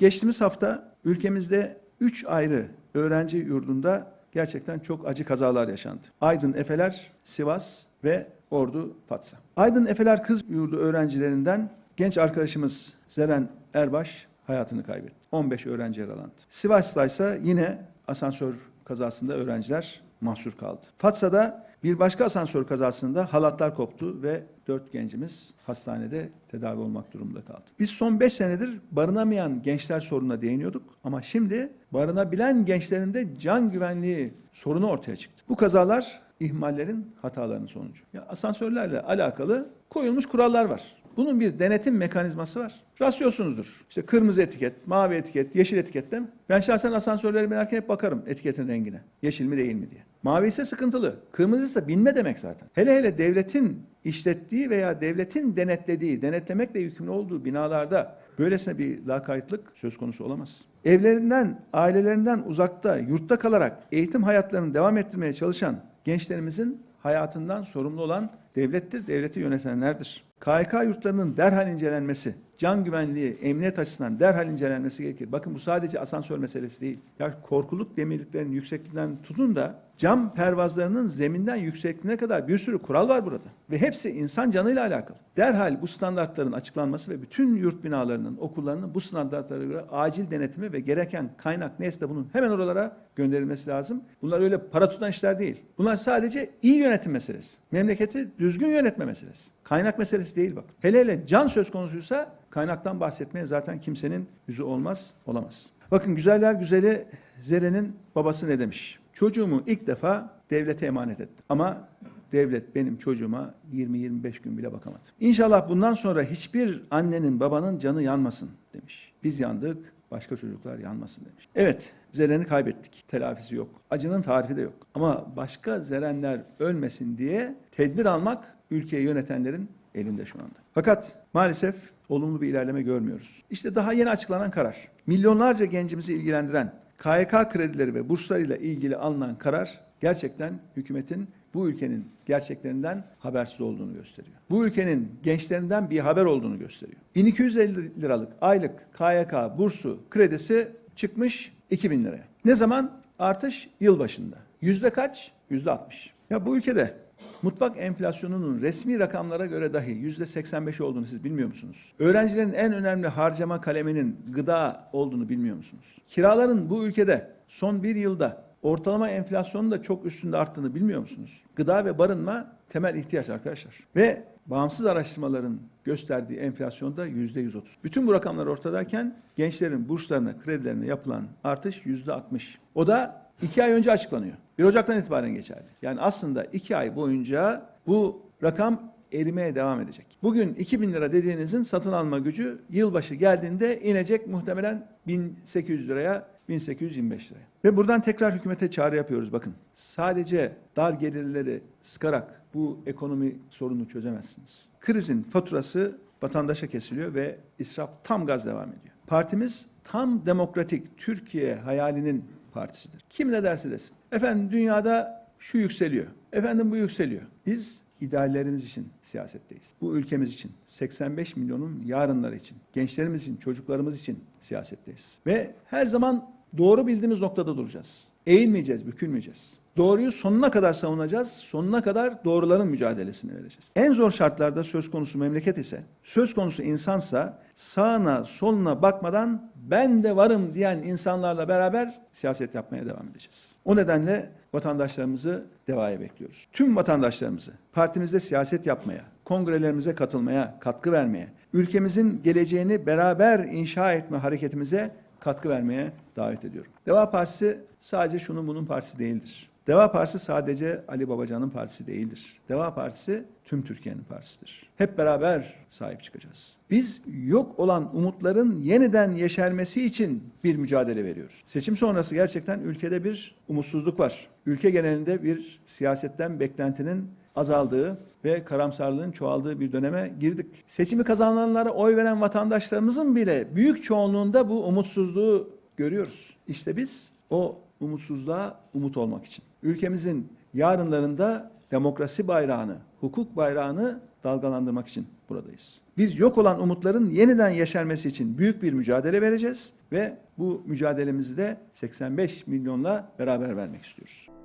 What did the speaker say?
Geçtiğimiz hafta ülkemizde 3 ayrı öğrenci yurdunda gerçekten çok acı kazalar yaşandı. Aydın Efeler, Sivas ve Ordu Fatsa. Aydın Efeler Kız Yurdu öğrencilerinden genç arkadaşımız Zeren Erbaş hayatını kaybetti. 15 öğrenci yaralandı. Sivas'ta ise yine asansör kazasında öğrenciler mahsur kaldı. Fatsa'da bir başka asansör kazasında halatlar koptu ve 4 gencimiz hastanede tedavi olmak durumunda kaldı. Biz son 5 senedir barınamayan gençler sorununa değiniyorduk ama şimdi barınabilen gençlerin de can güvenliği sorunu ortaya çıktı. Bu kazalar ihmallerin, hatalarının sonucu. Ya asansörlerle alakalı koyulmuş kurallar var. Bunun bir denetim mekanizması var. Rastlıyorsunuzdur. İşte kırmızı etiket, mavi etiket, yeşil etiketten. Ben şahsen asansörlere binerken hep bakarım etiketin rengine. Yeşil mi değil mi diye. Mavi ise sıkıntılı. Kırmızı ise binme demek zaten. Hele hele devletin işlettiği veya devletin denetlediği, denetlemekle yükümlü olduğu binalarda böylesine bir lakaytlık söz konusu olamaz. Evlerinden, ailelerinden uzakta, yurtta kalarak eğitim hayatlarını devam ettirmeye çalışan gençlerimizin hayatından sorumlu olan devlettir, devleti yönetenlerdir. KHK yurtlarının derhal incelenmesi, can güvenliği, emniyet açısından derhal incelenmesi gerekir. Bakın bu sadece asansör meselesi değil. Ya korkuluk demirliklerin yüksekliğinden tutun da cam pervazlarının zeminden yüksekliğine kadar bir sürü kural var burada. Ve hepsi insan canıyla alakalı. Derhal bu standartların açıklanması ve bütün yurt binalarının, okullarının bu standartlara göre acil denetimi ve gereken kaynak neyse bunun hemen oralara gönderilmesi lazım. Bunlar öyle para tutan işler değil. Bunlar sadece iyi yönetim meselesi. Memleketi düzgün yönetme meselesi. Kaynak meselesi değil bak. Hele hele can söz konusuysa kaynaktan bahsetmeye zaten kimsenin yüzü olmaz, olamaz. Bakın güzeller güzeli Zere'nin babası ne demiş? Çocuğumu ilk defa devlete emanet ettim. Ama devlet benim çocuğuma 20-25 gün bile bakamadı. İnşallah bundan sonra hiçbir annenin babanın canı yanmasın demiş. Biz yandık, başka çocuklar yanmasın demiş. Evet, Zeren'i kaybettik. Telafisi yok. Acının tarifi de yok. Ama başka Zerenler ölmesin diye tedbir almak ülkeyi yönetenlerin elinde şu anda. Fakat maalesef olumlu bir ilerleme görmüyoruz. İşte daha yeni açıklanan karar. Milyonlarca gencimizi ilgilendiren KYK kredileri ve burslarıyla ilgili alınan karar gerçekten hükümetin bu ülkenin gerçeklerinden habersiz olduğunu gösteriyor. Bu ülkenin gençlerinden bir haber olduğunu gösteriyor. 1250 liralık aylık KYK bursu kredisi çıkmış 2000 liraya. Ne zaman? Artış yılbaşında. Yüzde kaç? Yüzde 60. Ya bu ülkede Mutfak enflasyonunun resmi rakamlara göre dahi yüzde 85 olduğunu siz bilmiyor musunuz? Öğrencilerin en önemli harcama kaleminin gıda olduğunu bilmiyor musunuz? Kiraların bu ülkede son bir yılda ortalama enflasyonun da çok üstünde arttığını bilmiyor musunuz? Gıda ve barınma temel ihtiyaç arkadaşlar. Ve bağımsız araştırmaların gösterdiği enflasyonda yüzde 130. Bütün bu rakamlar ortadayken gençlerin burslarına, kredilerine yapılan artış yüzde 60. O da iki ay önce açıklanıyor. 1 Ocak'tan itibaren geçerli. Yani aslında iki ay boyunca bu rakam erimeye devam edecek. Bugün 2000 lira dediğinizin satın alma gücü yılbaşı geldiğinde inecek muhtemelen 1800 liraya 1825 liraya. Ve buradan tekrar hükümete çağrı yapıyoruz bakın. Sadece dar gelirleri sıkarak bu ekonomi sorunu çözemezsiniz. Krizin faturası vatandaşa kesiliyor ve israf tam gaz devam ediyor. Partimiz tam demokratik Türkiye hayalinin partisidir. Kim ne derse desin. Efendim dünyada şu yükseliyor. Efendim bu yükseliyor. Biz ideallerimiz için siyasetteyiz. Bu ülkemiz için, 85 milyonun yarınları için, gençlerimiz için, çocuklarımız için siyasetteyiz. Ve her zaman doğru bildiğimiz noktada duracağız. Eğilmeyeceğiz, bükülmeyeceğiz. Doğruyu sonuna kadar savunacağız, sonuna kadar doğruların mücadelesini vereceğiz. En zor şartlarda söz konusu memleket ise, söz konusu insansa sağına soluna bakmadan ben de varım diyen insanlarla beraber siyaset yapmaya devam edeceğiz. O nedenle vatandaşlarımızı devaya bekliyoruz. Tüm vatandaşlarımızı partimizde siyaset yapmaya, kongrelerimize katılmaya, katkı vermeye, ülkemizin geleceğini beraber inşa etme hareketimize katkı vermeye davet ediyorum. Deva Partisi sadece şunun bunun partisi değildir. Deva Partisi sadece Ali Babacan'ın partisi değildir. Deva Partisi tüm Türkiye'nin partisidir. Hep beraber sahip çıkacağız. Biz yok olan umutların yeniden yeşermesi için bir mücadele veriyoruz. Seçim sonrası gerçekten ülkede bir umutsuzluk var. Ülke genelinde bir siyasetten beklentinin azaldığı ve karamsarlığın çoğaldığı bir döneme girdik. Seçimi kazananlara oy veren vatandaşlarımızın bile büyük çoğunluğunda bu umutsuzluğu görüyoruz. İşte biz o umutsuzluğa umut olmak için, ülkemizin yarınlarında demokrasi bayrağını, hukuk bayrağını dalgalandırmak için buradayız. Biz yok olan umutların yeniden yeşermesi için büyük bir mücadele vereceğiz ve bu mücadelemizi de 85 milyonla beraber vermek istiyoruz.